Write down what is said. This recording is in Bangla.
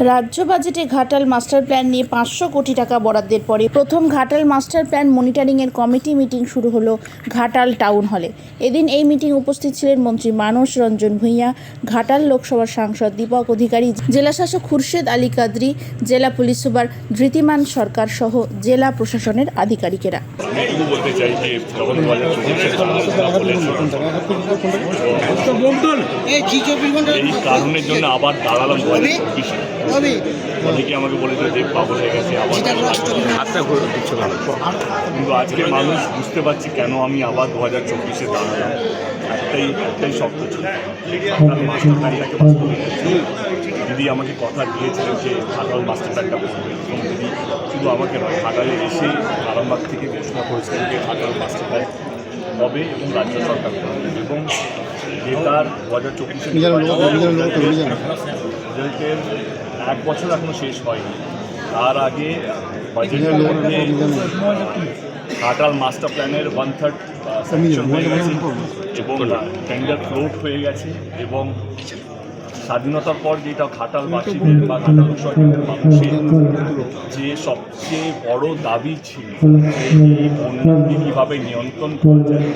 রাজ্য বাজেটে ঘাটাল মাস্টার প্ল্যান নিয়ে পাঁচশো কোটি টাকা বরাদ্দের পরে প্রথম ঘাটাল মাস্টার প্ল্যান মনিটরিংয়ের কমিটি মিটিং শুরু হলো ঘাটাল টাউন হলে। এদিন এই মিটিং উপস্থিত ছিলেন মন্ত্রী মানস রঞ্জন ভূঁইয়া ঘাটাল লোকসভার সাংসদ দীপক অধিকারী জেলাশাসক খুরশেদ আলী কাদরি জেলা পুলিশ সুপার ধৃতিমান সরকার সহ জেলা প্রশাসনের আধিকারিকেরা। কারণের জন্য আবার দাঁড়ালাম অনেকে আমাকে বলেছে যে হয়ে গেছে আবার কিন্তু আজকে মানুষ বুঝতে পারছে কেন আমি আবার দু হাজার চব্বিশে দাঁড়ালাম। একটাই একটাই শব্দ ছিল। মাস্টার প্ল্যানটাকে। দিদি আমাকে কথা দিয়েছিলেন যে ঘাটাল মাস্টার প্ল্যানটা এবং দিদি শুধু আমাকে নয় ঘাটালে এসে আরামবাগ থেকে ঘোষণা করেছিলেন যে ঘাটাল মাস্টার প্ল্যান হবে এবং রাজ্য সরকার করবে এবং যেটার দু হাজার চব্বিশে রেজাল্টের এক বছর এখনও শেষ হয়নি। তার আগে মধ্যে ঘাটাল মাস্টার প্ল্যানের ওয়ান থার্ড হয়ে গেছে এবং টেন্ডার ফ্লোট হয়ে গেছে এবং স্বাধীনতার পর যেটা ঘাটাল বাসীদের বা ঘাটাল সরকারের মানুষের যে সবচেয়ে বড় দাবি ছিল এই বন্যাকে কীভাবে নিয়ন্ত্রণ করা যায়